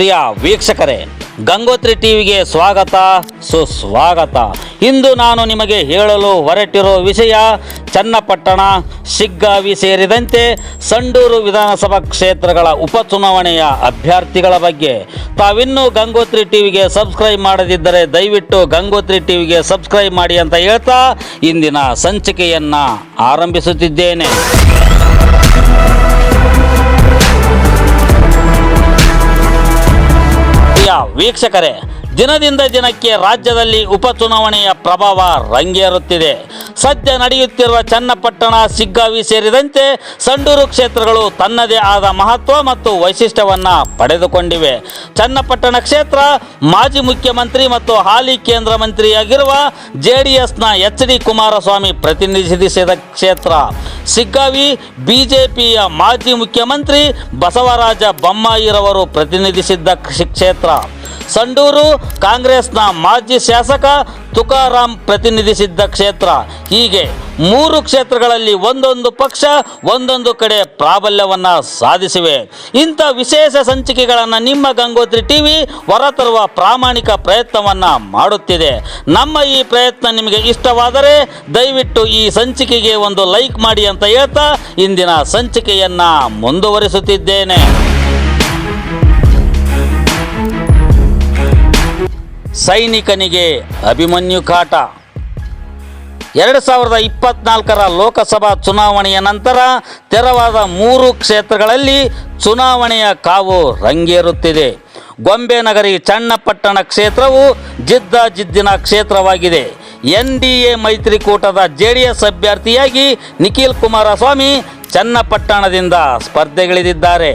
ಪ್ರಿಯ ವೀಕ್ಷಕರೇ, ಗಂಗೋತ್ರಿ ಟಿವಿಗೆ ಸ್ವಾಗತ, ಸುಸ್ವಾಗತ. ಇಂದು ನಾನು ನಿಮಗೆ ಹೇಳಲು ಹೊರಟಿರೋ ವಿಷಯ, ಚನ್ನಪಟ್ಟಣ, ಶಿಗ್ಗಾವಿ ಸೇರಿದಂತೆ ಸಂಡೂರು ವಿಧಾನಸಭಾ ಕ್ಷೇತ್ರಗಳ ಉಪಚುನಾವಣೆಯ ಅಭ್ಯರ್ಥಿಗಳ ಬಗ್ಗೆ. ತಾವಿನ್ನೂ ಗಂಗೋತ್ರಿ ಟಿವಿಗೆ ಸಬ್ಸ್ಕ್ರೈಬ್ ಮಾಡದಿದ್ದರೆ ದಯವಿಟ್ಟು ಗಂಗೋತ್ರಿ ಟಿವಿಗೆ ಸಬ್ಸ್ಕ್ರೈಬ್ ಮಾಡಿ ಅಂತ ಹೇಳ್ತಾ ಇಂದಿನ ಸಂಚಿಕೆಯನ್ನು ಆರಂಭಿಸುತ್ತಿದ್ದೇನೆ. ವೀಕ್ಷಕರೇ, ದಿನದಿಂದ ದಿನಕ್ಕೆ ರಾಜ್ಯದಲ್ಲಿ ಉಪಚುನಾವಣೆಯ ಪ್ರಭಾವ ರಂಗೇರುತ್ತಿದೆ. ಸದ್ಯ ನಡೆಯುತ್ತಿರುವ ಚನ್ನಪಟ್ಟಣ, ಸಿಗ್ಗಾವಿ ಸೇರಿದಂತೆ ಸಂಡೂರು ಕ್ಷೇತ್ರಗಳು ತನ್ನದೇ ಆದ ಮಹತ್ವ ಮತ್ತು ವೈಶಿಷ್ಟ್ಯವನ್ನು ಪಡೆದುಕೊಂಡಿವೆ. ಚನ್ನಪಟ್ಟಣ ಕ್ಷೇತ್ರ ಮಾಜಿ ಮುಖ್ಯಮಂತ್ರಿ ಮತ್ತು ಹಾಲಿ ಕೇಂದ್ರ ಮಂತ್ರಿಯಾಗಿರುವ ಜೆಡಿಎಸ್ನ ಎಚ್ ಡಿ ಕುಮಾರಸ್ವಾಮಿ ಪ್ರತಿನಿಧಿಸಿದ ಕ್ಷೇತ್ರ. ಸಿಗ್ಗಾವಿ ಬಿಜೆಪಿಯ ಮಾಜಿ ಮುಖ್ಯಮಂತ್ರಿ ಬಸವರಾಜ ಬೊಮ್ಮಾಯಿರವರು ಪ್ರತಿನಿಧಿಸಿದ್ದ ಕ್ಷ- ಕ್ಷೇತ್ರ. ಸಂಡೂರು ಕಾಂಗ್ರೆಸ್ನ ಮಾಜಿ ಶಾಸಕ ತುಕಾರಾಂ ಪ್ರತಿನಿಧಿಸಿದ್ದ ಕ್ಷೇತ್ರ. ಹೀಗೆ ಮೂರು ಕ್ಷೇತ್ರಗಳಲ್ಲಿ ಒಂದೊಂದು ಪಕ್ಷ ಒಂದೊಂದು ಕಡೆ ಪ್ರಾಬಲ್ಯವನ್ನು ಸಾಧಿಸಿವೆ. ಇಂಥ ವಿಶೇಷ ಸಂಚಿಕೆಗಳನ್ನು ನಿಮ್ಮ ಗಂಗೋತ್ರಿ ಟಿವಿ ಹೊರತರುವ ಪ್ರಾಮಾಣಿಕ ಪ್ರಯತ್ನವನ್ನು ಮಾಡುತ್ತಿದೆ. ನಮ್ಮ ಈ ಪ್ರಯತ್ನ ನಿಮಗೆ ಇಷ್ಟವಾದರೆ ದಯವಿಟ್ಟು ಈ ಸಂಚಿಕೆಗೆ ಒಂದು ಲೈಕ್ ಮಾಡಿ ಅಂತ ಹೇಳ್ತಾ ಇಂದಿನ ಸಂಚಿಕೆಯನ್ನು ಮುಂದುವರಿಸುತ್ತಿದ್ದೇನೆ. ಸೈನಿಕನಿಗೆ ಅಭಿಮನ್ಯು ಕಾಟ. ಎರಡು ಸಾವಿರದ ಇಪ್ಪತ್ನಾಲ್ಕರ ಲೋಕಸಭಾ ಚುನಾವಣೆಯ ನಂತರ ತೆರವಾದ ಮೂರು ಕ್ಷೇತ್ರಗಳಲ್ಲಿ ಚುನಾವಣೆಯ ಕಾವು ರಂಗೇರುತ್ತಿದೆ. ಗೊಂಬೆನಗರಿ ಚನ್ನಪಟ್ಟಣ ಕ್ಷೇತ್ರವು ಜಿದ್ದಾಜಿದ್ದಿನ ಕ್ಷೇತ್ರವಾಗಿದೆ. ಎನ್ ಡಿ ಎ ಮೈತ್ರಿಕೂಟದ ಜೆ ಡಿ ಎಸ್ ಅಭ್ಯರ್ಥಿಯಾಗಿ ನಿಖಿಲ್ ಕುಮಾರಸ್ವಾಮಿ ಚನ್ನಪಟ್ಟಣದಿಂದ ಸ್ಪರ್ಧೆಗಿಳಿದಿದ್ದಾರೆ.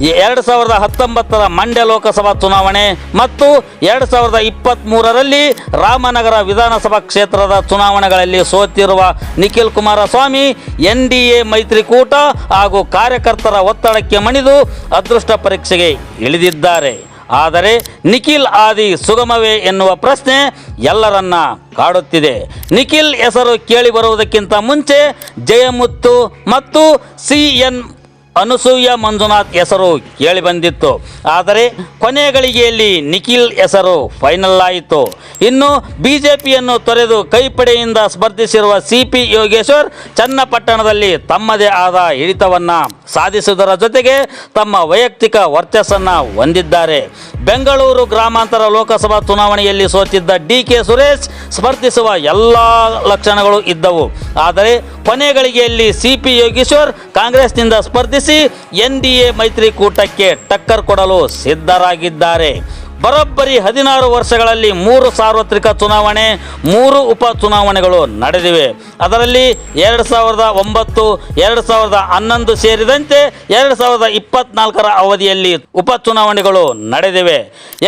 ಎರಡು ಸಾವಿರದ ಹತ್ತೊಂಬತ್ತರ ಮಂಡ್ಯ ಲೋಕಸಭಾ ಚುನಾವಣೆ ಮತ್ತು ಎರಡು ಸಾವಿರದ ಇಪ್ಪತ್ತ್ಮೂರರಲ್ಲಿ ರಾಮನಗರ ವಿಧಾನಸಭಾ ಕ್ಷೇತ್ರದ ಚುನಾವಣೆಗಳಲ್ಲಿ ಸೋತಿರುವ Nikhil Kumaraswamy, N D A ಮೈತ್ರಿಕೂಟ ಹಾಗೂ ಕಾರ್ಯಕರ್ತರ ಒತ್ತಡಕ್ಕೆ ಮಣಿದು ಅದೃಷ್ಟ ಪರೀಕ್ಷೆಗೆ ಇಳಿದಿದ್ದಾರೆ. ಆದರೆ ನಿಖಿಲ್ ಆದಿ ಸುಗಮವೇ ಎನ್ನುವ ಪ್ರಶ್ನೆ ಎಲ್ಲರನ್ನ ಕಾಡುತ್ತಿದೆ. ನಿಖಿಲ್ ಹೆಸರು ಕೇಳಿ ಬರುವುದಕ್ಕಿಂತ ಮುಂಚೆ ಜಯಮುತ್ತು ಮತ್ತು ಸಿ ಎನ್ ಅನಸೂಯ ಮಂಜುನಾಥ್ ಹೆಸರು ಕೇಳಿ ಬಂದಿತ್ತು. ಆದರೆ ಕೊನೆ ಗಳಿಗೆಯಲ್ಲಿ ನಿಖಿಲ್ ಹೆಸರು ಫೈನಲ್ ಆಯಿತು. ಇನ್ನು ಬಿಜೆಪಿಯನ್ನು ತೊರೆದು ಕೈಪಡೆಯಿಂದ ಸ್ಪರ್ಧಿಸಿರುವ ಸಿ ಪಿ ಯೋಗೇಶ್ವರ್ ಚನ್ನಪಟ್ಟಣದಲ್ಲಿ ತಮ್ಮದೇ ಆದ ಹಿಡಿತವನ್ನು ಸಾಧಿಸುವುದರ ಜೊತೆಗೆ ತಮ್ಮ ವೈಯಕ್ತಿಕ ವರ್ಚಸ್ಸನ್ನು ಹೊಂದಿದ್ದಾರೆ. ಬೆಂಗಳೂರು ಗ್ರಾಮಾಂತರ ಲೋಕಸಭಾ ಚುನಾವಣೆಯಲ್ಲಿ ಸೋತಿದ್ದ ಡಿ ಕೆ ಸುರೇಶ್ ಸ್ಪರ್ಧಿಸುವ ಎಲ್ಲ ಲಕ್ಷಣಗಳು ಇದ್ದವು. ಆದರೆ ಕೊನೆ ಗಳಿಗೆಯಲ್ಲಿ ಸಿ ಪಿ ಯೋಗೇಶ್ವರ್ ಕಾಂಗ್ರೆಸ್ನಿಂದ ಸ್ಪರ್ಧಿಸಿ ಎನ್ ಡಿ ಎ ಮೈತ್ರಿಕೂಟಕ್ಕೆ ಟಕ್ಕರ್ ಕೊಡಲು ಸಿದ್ಧರಾಗಿದ್ದಾರೆ. ಬರೋಬ್ಬರಿ ಹದಿನಾರು ವರ್ಷಗಳಲ್ಲಿ ಮೂರು ಸಾರ್ವತ್ರಿಕ ಚುನಾವಣೆ, ಮೂರು ಉಪ ಚುನಾವಣೆಗಳು ನಡೆದಿವೆ. ಅದರಲ್ಲಿ ಎರಡು ಸಾವಿರದ ಒಂಬತ್ತು, ಎರಡು ಸಾವಿರದ ಹನ್ನೊಂದು ಸೇರಿದಂತೆ ಎರಡು ಸಾವಿರದ ಇಪ್ಪತ್ನಾಲ್ಕರ ಅವಧಿಯಲ್ಲಿ ಉಪ ಚುನಾವಣೆಗಳು ನಡೆದಿವೆ.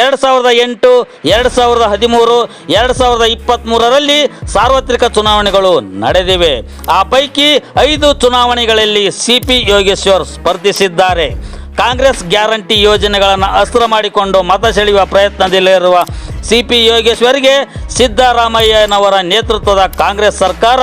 ಎರಡು ಸಾವಿರದ ಎಂಟು, ಎರಡು ಸಾವಿರದ ಹದಿಮೂರು, ಎರಡು ಸಾವಿರದ ಇಪ್ಪತ್ತ್ಮೂರರಲ್ಲಿ ಸಾರ್ವತ್ರಿಕ ಚುನಾವಣೆಗಳು ನಡೆದಿವೆ. ಆ ಪೈಕಿ ಐದು ಚುನಾವಣೆಗಳಲ್ಲಿ ಸಿ ಪಿ ಯೋಗೇಶ್ವರ್ ಸ್ಪರ್ಧಿಸಿದ್ದಾರೆ. ಕಾಂಗ್ರೆಸ್ ಗ್ಯಾರಂಟಿ ಯೋಜನೆಗಳನ್ನು ಅಸ್ತ್ರ ಮಾಡಿಕೊಂಡು ಮತ ಸೆಳೆಯುವ ಪ್ರಯತ್ನದಲ್ಲಿರುವ ಸಿ ಪಿ ಯೋಗೇಶ್ವರಿಗೆ ಸಿದ್ದರಾಮಯ್ಯನವರ ನೇತೃತ್ವದ ಕಾಂಗ್ರೆಸ್ ಸರ್ಕಾರ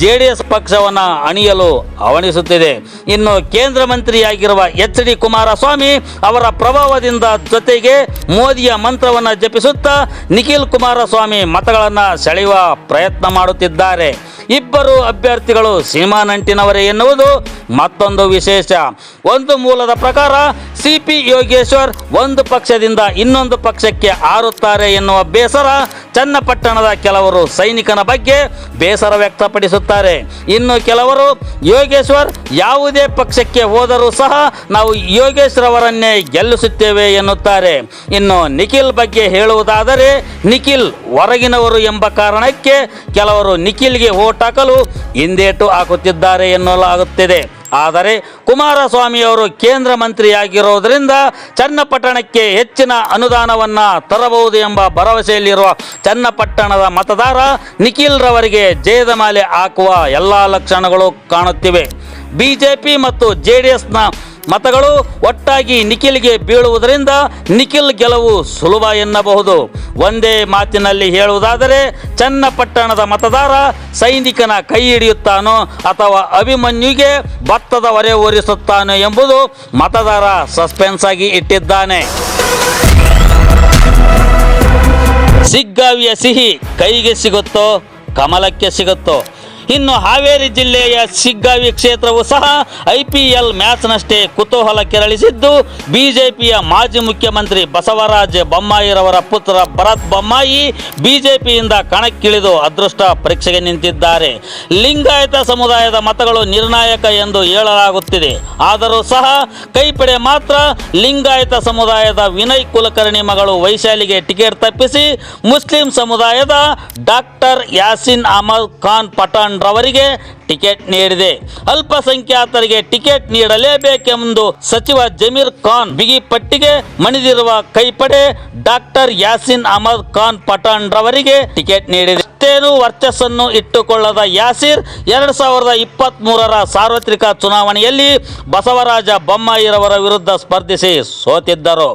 ಜೆ ಡಿ ಎಸ್ ಪಕ್ಷವನ್ನು ಅಣಿಯಲು ಹವಣಿಸುತ್ತಿದೆ ಇನ್ನು ಕೇಂದ್ರ ಮಂತ್ರಿಯಾಗಿರುವ ಎಚ್ ಡಿ ಕುಮಾರಸ್ವಾಮಿ ಅವರ ಪ್ರಭಾವದಿಂದ ಜೊತೆಗೆ ಮೋದಿಯ ಮಂತ್ರವನ್ನು ಜಪಿಸುತ್ತಾ ನಿಖಿಲ್ ಕುಮಾರಸ್ವಾಮಿ ಮತಗಳನ್ನು ಸೆಳೆಯುವ ಪ್ರಯತ್ನ ಮಾಡುತ್ತಿದ್ದಾರೆ. ಇಬ್ಬರು ಅಭ್ಯರ್ಥಿಗಳು ಸಿನಿಮಾ ನಂಟಿನವರೇ ಎನ್ನುವುದು ಮತ್ತೊಂದು ವಿಶೇಷ. ಒಂದು ಮೂಲದ ಪ್ರಕಾರ ಸಿ ಪಿ ಯೋಗೇಶ್ವರ್ ಒಂದು ಪಕ್ಷದಿಂದ ಇನ್ನೊಂದು ಪಕ್ಷಕ್ಕೆ ಆರುತ್ತಾರೆ ಎನ್ನುವ ಬೇಸರ ಚನ್ನಪಟ್ಟಣದ ಕೆಲವರು ಸೈನಿಕನ ಬಗ್ಗೆ ಬೇಸರ ವ್ಯಕ್ತಪಡಿಸುತ್ತಾರೆ. ಇನ್ನು ಕೆಲವರು ಯೋಗೇಶ್ವರ್ ಯಾವುದೇ ಪಕ್ಷಕ್ಕೆ ಹೋದರೂ ಸಹ ನಾವು ಯೋಗೇಶ್ವರ್ ಅವರನ್ನೇ ಗೆಲ್ಲಿಸುತ್ತೇವೆ ಎನ್ನುತ್ತಾರೆ. ಇನ್ನು ನಿಖಿಲ್ ಬಗ್ಗೆ ಹೇಳುವುದಾದರೆ ನಿಖಿಲ್ ಹೊರಗಿನವರು ಎಂಬ ಕಾರಣಕ್ಕೆ ಕೆಲವರು ನಿಖಿಲ್ಗೆ ಓಟ್ ಹಾಕಲು ಹಿಂದೇಟು ಹಾಕುತ್ತಿದ್ದಾರೆ ಎನ್ನಲಾಗುತ್ತಿದೆ. ಆದರೆ ಕುಮಾರಸ್ವಾಮಿಯವರು ಕೇಂದ್ರ ಮಂತ್ರಿಯಾಗಿರೋದರಿಂದ ಚನ್ನಪಟ್ಟಣಕ್ಕೆ ಹೆಚ್ಚಿನ ಅನುದಾನವನ್ನು ತರಬಹುದು ಎಂಬ ಭರವಸೆಯಲ್ಲಿರುವ ಚನ್ನಪಟ್ಟಣದ ಮತದಾರ ನಿಖಿಲ್ ರವರಿಗೆ ಜಯದ ಮಾಲೆ ಹಾಕುವ ಎಲ್ಲ ಲಕ್ಷಣಗಳು ಕಾಣುತ್ತಿವೆ. ಬಿಜೆಪಿ ಮತ್ತು ಜೆ ಡಿ ಎಸ್ನ ಮತಗಳು ಒಟ್ಟಾಗಿ ನಿಖಿಲ್ಗೆ ಬೀಳುವುದರಿಂದ ನಿಖಿಲ್ ಗೆಲುವು ಸುಲಭ ಎನ್ನಬಹುದು. ಒಂದೇ ಮಾತಿನಲ್ಲಿ ಹೇಳುವುದಾದರೆ ಚನ್ನಪಟ್ಟಣದ ಮತದಾರ ಸೈನಿಕನ ಕೈ ಹಿಡಿಯುತ್ತಾನೋ ಅಥವಾ ಅಭಿಮನ್ಯುಗೆ ಭತ್ತದ ಹೊರೆ ಓರಿಸುತ್ತಾನೋ ಎಂಬುದು ಮತದಾರ ಸಸ್ಪೆನ್ಸ್ ಆಗಿ ಇಟ್ಟಿದ್ದಾನೆ. ಸಿಗ್ಗಾವಿಯ ಸಿಹಿ ಕೈಗೆ ಸಿಗುತ್ತೋ, ಕಮಲಕ್ಕೆ ಸಿಗುತ್ತೋ? ಇನ್ನು ಹಾವೇರಿ ಜಿಲ್ಲೆಯ ಸಿಗ್ಗಾವಿ ಕ್ಷೇತ್ರವು ಸಹ ಐ ಪಿ ಎಲ್ ಮ್ಯಾಚ್ನಷ್ಟೇ ಕುತೂಹಲ ಕೆರಳಿಸಿದ್ದು. ಬಿಜೆಪಿಯ ಮಾಜಿ ಮುಖ್ಯಮಂತ್ರಿ ಬಸವರಾಜ ಬೊಮ್ಮಾಯಿರವರ ಪುತ್ರ ಭರತ್ ಬೊಮ್ಮಾಯಿ ಬಿಜೆಪಿಯಿಂದ ಕಣಕ್ಕಿಳಿದು ಅದೃಷ್ಟ ಪರೀಕ್ಷೆಗೆ ನಿಂತಿದ್ದಾರೆ. ಲಿಂಗಾಯತ ಸಮುದಾಯದ ಮತಗಳು ನಿರ್ಣಾಯಕ ಎಂದು ಹೇಳಲಾಗುತ್ತಿದೆ. ಆದರೂ ಸಹ ಕೈಪಡೆ ಮಾತ್ರ ಲಿಂಗಾಯತ ಸಮುದಾಯದ ವಿನಯ್ ಕುಲಕರ್ಣಿ ಮಗಳು ವೈಶಾಲಿಗೆ ಟಿಕೆಟ್ ತಪ್ಪಿಸಿ ಮುಸ್ಲಿಂ ಸಮುದಾಯದ ಡಾಕ್ಟರ್ ಯಾಸಿನ್ ಅಹಮದ್ ಖಾನ್ ಪಠಾಣ್ ರವರಿಗೆ ಟಿಕೆಟ್ ನೀಡಿದೆ. ಅಲ್ಪಸಂಖ್ಯಾತರಿಗೆ ಟಿಕೆಟ್ ನೀಡಲೇಬೇಕೆಂದು ಸಚಿವ ಜಮೀರ್ ಖಾನ್ ಬಿಗಿ ಪಟ್ಟಿಗೆ ಮಣಿದಿರುವ ಕೈಪಡೆ ಡಾಕ್ಟರ್ ಯಾಸಿನ್ ಅಹಮದ್ ಖಾನ್ ಪಠಾಣ್ ರವರಿಗೆ ಟಿಕೆಟ್ ನೀಡಿದೆ. ಅಷ್ಟೇನು ವರ್ಚಸ್ಸನ್ನು ಇಟ್ಟುಕೊಳ್ಳದ ಯಾಸಿರ್ ಎರಡ್ ಸಾವಿರದ ಇಪ್ಪತ್ತ್ ಮೂರರ ಸಾರ್ವತ್ರಿಕ ಚುನಾವಣೆಯಲ್ಲಿ ಬಸವರಾಜ ಬೊಮ್ಮಾಯಿರವರ ವಿರುದ್ಧ ಸ್ಪರ್ಧಿಸಿ ಸೋತಿದ್ದರು.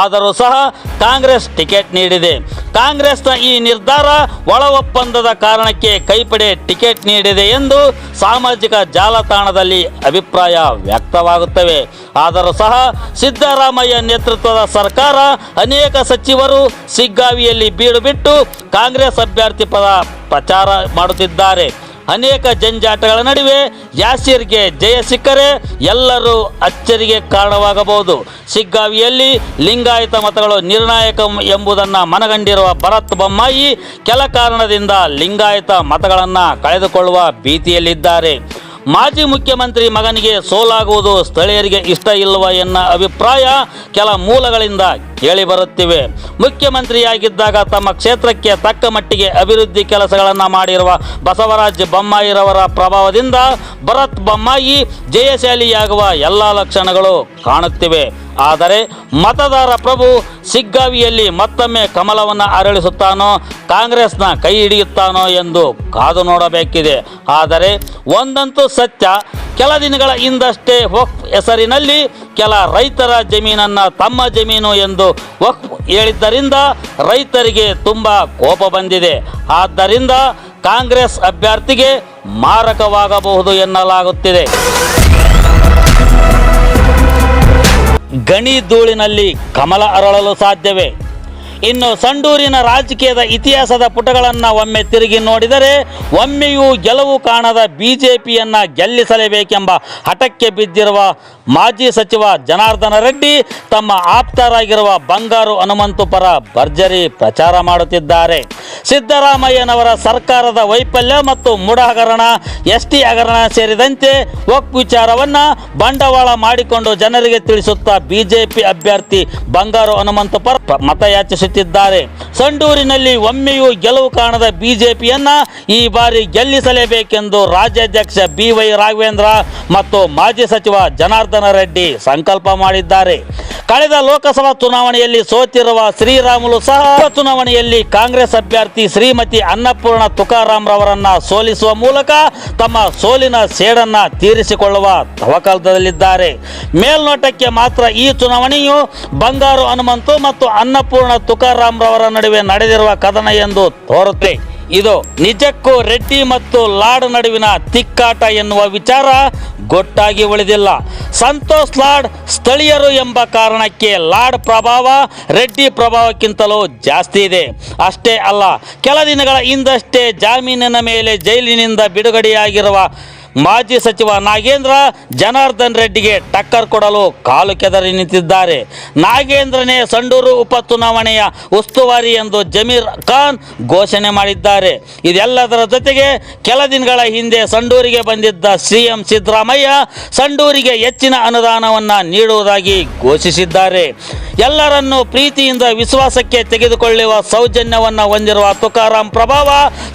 ಆದರೂ ಸಹ ಕಾಂಗ್ರೆಸ್ ಟಿಕೆಟ್ ನೀಡಿದೆ. ಕಾಂಗ್ರೆಸ್ನ ಈ ನಿರ್ಧಾರ ಒಳ ಒಪ್ಪಂದದ ಕಾರಣಕ್ಕೆ ಕೈಪಡೆ ಟಿಕೆಟ್ ನೀಡಿದೆ ಎಂದು ಸಾಮಾಜಿಕ ಜಾಲತಾಣದಲ್ಲಿ ಅಭಿಪ್ರಾಯ ವ್ಯಕ್ತವಾಗುತ್ತವೆ. ಆದರೂ ಸಹ ಸಿದ್ದರಾಮಯ್ಯ ನೇತೃತ್ವದ ಸರ್ಕಾರ ಅನೇಕ ಸಚಿವರು ಸಿಗ್ಗಾವಿಯಲ್ಲಿ ಬೀಡುಬಿಟ್ಟು ಕಾಂಗ್ರೆಸ್ ಅಭ್ಯರ್ಥಿ ಪದ ಪ್ರಚಾರ ಮಾಡುತ್ತಿದ್ದಾರೆ. ಅನೇಕ ಜಂಜಾಟಗಳ ನಡುವೆ ಯಾಸೀರ್ಗೆ ಜಯ ಸಿಕ್ಕರೆ ಎಲ್ಲರೂ ಅಚ್ಚರಿಗೆ ಕಾರಣವಾಗಬಹುದು. ಸಿಗ್ಗಾವಿಯಲ್ಲಿ ಲಿಂಗಾಯತ ಮತಗಳು ನಿರ್ಣಾಯಕ ಎಂಬುದನ್ನು ಮನಗಂಡಿರುವ ಭರತ್ ಬೊಮ್ಮಾಯಿ ಕೆಲ ಕಾರಣದಿಂದ ಲಿಂಗಾಯತ ಮತಗಳನ್ನು ಕಳೆದುಕೊಳ್ಳುವ ಭೀತಿಯಲ್ಲಿದ್ದಾರೆ. ಮಾಜಿ ಮುಖ್ಯಮಂತ್ರಿ ಮಗನಿಗೆ ಸೋಲಾಗುವುದು ಸ್ಥಳೀಯರಿಗೆ ಇಷ್ಟ ಇಲ್ಲವ ಎನ್ನ ಅಭಿಪ್ರಾಯ ಕೆಲ ಮೂಲಗಳಿಂದ ಕೇಳಿಬರುತ್ತಿವೆ ಮುಖ್ಯಮಂತ್ರಿಯಾಗಿದ್ದಾಗ ತಮ್ಮ ಕ್ಷೇತ್ರಕ್ಕೆ ತಕ್ಕ ಮಟ್ಟಿಗೆ ಅಭಿವೃದ್ಧಿ ಕೆಲಸಗಳನ್ನು ಮಾಡಿರುವ ಬಸವರಾಜ ಬೊಮ್ಮಾಯಿರವರ ಪ್ರಭಾವದಿಂದ ಭರತ್ ಬೊಮ್ಮಾಯಿ ಜಯಶಾಲಿಯಾಗುವ ಎಲ್ಲ ಲಕ್ಷಣಗಳು ಕಾಣುತ್ತಿವೆ. ಆದರೆ ಮತದಾರ ಪ್ರಭು ಸಿಗ್ಗಾವಿಯಲ್ಲಿ ಮತ್ತೊಮ್ಮೆ ಕಮಲವನ್ನು ಅರಳಿಸುತ್ತಾನೋ, ಕಾಂಗ್ರೆಸ್ನ ಕೈ ಹಿಡಿಯುತ್ತಾನೋ ಎಂದು ಕಾದು ನೋಡಬೇಕಿದೆ. ಆದರೆ ಒಂದಂತೂ ಸತ್ಯ ಕೆಲ ದಿನಗಳ ಹಿಂದಷ್ಟೇ ವಕ್ಫ್ ಹೆಸರಿನಲ್ಲಿ ಕೆಲ ರೈತರ ಜಮೀನನ್ನು ತಮ್ಮ ಜಮೀನು ಎಂದು ವಕ್ಫ್ ಹೇಳಿದ್ದರಿಂದ ರೈತರಿಗೆ ತುಂಬ ಕೋಪ ಬಂದಿದೆ. ಆದ್ದರಿಂದ ಕಾಂಗ್ರೆಸ್ ಅಭ್ಯರ್ಥಿಗೆ ಮಾರಕವಾಗಬಹುದು ಎನ್ನಲಾಗುತ್ತಿದೆ. ಗಣಿ ಧೂಳಿನಲ್ಲಿ ಕಮಲ ಅರಳಲು ಸಾಧ್ಯವೇ? ಇನ್ನು ಸಂಡೂರಿನ ರಾಜಕೀಯದ ಇತಿಹಾಸದ ಪುಟಗಳನ್ನು ಒಮ್ಮೆ ತಿರುಗಿ ನೋಡಿದರೆ ಒಮ್ಮೆಯೂ ಗೆಲುವು ಕಾಣದ ಬಿಜೆಪಿಯನ್ನು ಗೆಲ್ಲಿಸಲೇಬೇಕೆಂಬ ಹಠಕ್ಕೆ ಬಿದ್ದಿರುವ ಮಾಜಿ ಸಚಿವ ಜನಾರ್ದನ ರೆಡ್ಡಿ ತಮ್ಮ ಆಪ್ತರಾಗಿರುವ ಬಂಗಾರು ಹನುಮಂತು ಪರ ಭರ್ಜರಿ ಪ್ರಚಾರ ಮಾಡುತ್ತಿದ್ದಾರೆ. ಸಿದ್ದರಾಮಯ್ಯನವರ ಸರ್ಕಾರದ ವೈಫಲ್ಯ ಮತ್ತು ಮುಡ ಹಗರಣ ಎಸ್ ಟಿ ಹಗರಣ ಸೇರಿದಂತೆ ಒಕ್ ವಿಚಾರವನ್ನು ಬಂಡವಾಳ ಮಾಡಿಕೊಂಡು ಜನರಿಗೆ ತಿಳಿಸುತ್ತಾ ಬಿಜೆಪಿ ಅಭ್ಯರ್ಥಿ ಬಂಗಾರು ಹನುಮಂತ ಪರ ಮತಯಾಚಿಸುತ್ತಿದ್ದಾರೆ. ಸಂಡೂರಿನಲ್ಲಿ ಒಮ್ಮೆಯೂ ಗೆಲುವು ಕಾಣದ ಬಿಜೆಪಿಯನ್ನ ಈ ಬಾರಿ ಗೆಲ್ಲಿಸಲೇಬೇಕೆಂದು ರಾಜ್ಯಾಧ್ಯಕ್ಷ ಬಿ ವೈ ರಾಘವೇಂದ್ರ ಮತ್ತು ಮಾಜಿ ಸಚಿವ ಜನಾರ್ದನ ರೆಡ್ಡಿ ಸಂಕಲ್ಪ ಮಾಡಿದ್ದಾರೆ. ಕಳೆದ ಲೋಕಸಭಾ ಚುನಾವಣೆಯಲ್ಲಿ ಸೋತಿರುವ ಶ್ರೀರಾಮುಲು ಸಹ ಚುನಾವಣೆಯಲ್ಲಿ ಕಾಂಗ್ರೆಸ್ ಅಭ್ಯರ್ಥಿ ಶ್ರೀಮತಿ ಅನ್ನಪೂರ್ಣ ತುಕಾರಾಮ್ ರವರನ್ನ ಸೋಲಿಸುವ ಮೂಲಕ ತಮ್ಮ ಸೋಲಿನ ಸೇಡನ್ನ ತೀರಿಸಿಕೊಳ್ಳುವ ತವಕಲ್ದಲ್ಲಿದ್ದಾರೆ ಮೇಲ್ನೋಟಕ್ಕೆ ಮಾತ್ರ ಈ ಚುನಾವಣೆಯು ಬಂಗಾರು ಹನುಮಂತು ಮತ್ತು ಅನ್ನಪೂರ್ಣ ತುಕಾರಾಮ್ ರವರ ನಡುವೆ ನಡೆದಿರುವ ಕದನ ಎಂದು ತೋರುತ್ತೆ. ಇದು ನಿಜಕ್ಕೂ ರೆಡ್ಡಿ ಮತ್ತು ಲಾಡ್ ನಡುವಿನ ತಿಕ್ಕಾಟ ಎನ್ನುವ ವಿಚಾರ ಗೊಟ್ಟಾಗಿ ಉಳಿದಿಲ್ಲ. ಸಂತೋಷ್ ಲಾಡ್ ಸ್ಥಳೀಯರು ಎಂಬ ಕಾರಣಕ್ಕೆ ಲಾಡ್ ಪ್ರಭಾವ ರೆಡ್ಡಿ ಪ್ರಭಾವಕ್ಕಿಂತಲೂ ಜಾಸ್ತಿ ಇದೆ. ಅಷ್ಟೇ ಅಲ್ಲ, ಕೆಲ ದಿನಗಳ ಹಿಂದಷ್ಟೇ ಜಾಮೀನಿನ ಮೇಲೆ ಜೈಲಿನಿಂದ ಬಿಡುಗಡೆಯಾಗಿರುವ ಮಾಜಿ ಸಚಿವ ನಾಗೇಂದ್ರ ಜನಾರ್ದನ್ ರೆಡ್ಡಿಗೆ ಟಕ್ಕರ್ ಕೊಡಲು ಕಾಲು ಕೆದರಿ ನಿಂತಿದ್ದಾರೆ. ನಾಗೇಂದ್ರನೇ ಸಂಡೂರು ಉಪಚುನಾವಣೆಯ ಉಸ್ತುವಾರಿ ಎಂದು ಜಮೀರ್ ಖಾನ್ ಘೋಷಣೆ ಮಾಡಿದ್ದಾರೆ. ಇದೆಲ್ಲದರ ಜೊತೆಗೆ ಕೆಲ ದಿನಗಳ ಹಿಂದೆ ಸಂಡೂರಿಗೆ ಬಂದಿದ್ದ ಸಿಎಂ ಸಿದ್ದರಾಮಯ್ಯ ಸಂಡೂರಿಗೆ ಹೆಚ್ಚಿನ ಅನುದಾನವನ್ನು ನೀಡುವುದಾಗಿ ಘೋಷಿಸಿದ್ದಾರೆ. ಎಲ್ಲರನ್ನು ಪ್ರೀತಿಯಿಂದ ವಿಶ್ವಾಸಕ್ಕೆ ತೆಗೆದುಕೊಳ್ಳುವ ಸೌಜನ್ಯವನ್ನು ಹೊಂದಿರುವ ತುಕಾರಾಂ ಪ್ರಭಾವ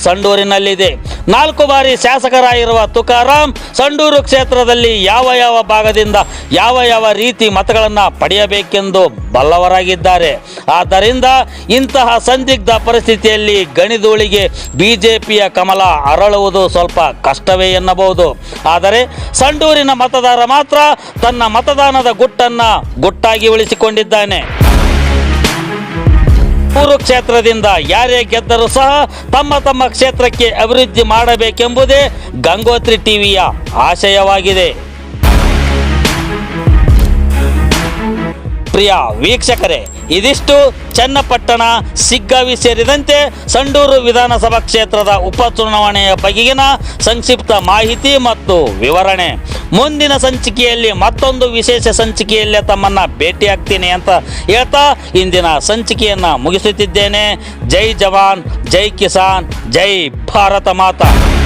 ಸಂಡೂರಿನಲ್ಲಿದೆ. ನಾಲ್ಕು ಬಾರಿ ಶಾಸಕರಾಗಿರುವ ತುಕಾರಾಂ ಸಂಡೂರು ಕ್ಷೇತ್ರದಲ್ಲಿ ಯಾವ ಯಾವ ಭಾಗದಿಂದ ಯಾವ ಯಾವ ರೀತಿ ಮತಗಳನ್ನು ಪಡೆಯಬೇಕೆಂದು ಬಲ್ಲವರಾಗಿದ್ದಾರೆ. ಆದ್ದರಿಂದ ಇಂತಹ ಸಂದಿಗ್ಧ ಪರಿಸ್ಥಿತಿಯಲ್ಲಿ ಗಣಿಧೂಳಿಗೆ ಬಿಜೆಪಿಯ ಕಮಲ ಅರಳುವುದು ಸ್ವಲ್ಪ ಕಷ್ಟವೇ ಎನ್ನಬಹುದು. ಆದರೆ ಸಂಡೂರಿನ ಮತದಾರ ಮಾತ್ರ ತನ್ನ ಮತದಾನದ ಗುಟ್ಟನ್ನು ಗುಟ್ಟಾಗಿ ಉಳಿಸಿಕೊಂಡಿದ್ದಾನೆ. ಮೂರು ಕ್ಷೇತ್ರದಿಂದ ಯಾರೇ ಗೆದ್ದರೂ ಸಹ ತಮ್ಮ ತಮ್ಮ ಕ್ಷೇತ್ರಕ್ಕೆ ಅಭಿವೃದ್ಧಿ ಮಾಡಬೇಕೆಂಬುದೇ ಗಂಗೋತ್ರಿ ಟಿವಿಯ ಆಶಯವಾಗಿದೆ. ಪ್ರಿಯ ವೀಕ್ಷಕರೇ ಇದಿಷ್ಟು ಚನ್ನಪಟ್ಟಣ, ಸಿಗ್ಗಾವಿ ಸೇರಿದಂತೆ ಸಂಡೂರು ವಿಧಾನಸಭಾ ಕ್ಷೇತ್ರದ ಉಪಚುನಾವಣೆಯ ಬಗೆಗಿನ ಸಂಕ್ಷಿಪ್ತ ಮಾಹಿತಿ ಮತ್ತು ವಿವರಣೆ. ಮುಂದಿನ ಸಂಚಿಕೆಯಲ್ಲಿ ಮತ್ತೊಂದು ವಿಶೇಷ ಸಂಚಿಕೆಯಲ್ಲಿ ತಮ್ಮನ್ನು ಭೇಟಿಯಾಗ್ತೀನಿ ಅಂತ ಹೇಳ್ತಾ ಇಂದಿನ ಸಂಚಿಕೆಯನ್ನು ಮುಗಿಸುತ್ತಿದ್ದೇನೆ. ಜೈ ಜವಾನ್, ಜೈ ಕಿಸಾನ್, ಜೈ ಭಾರತ ಮಾತಾ.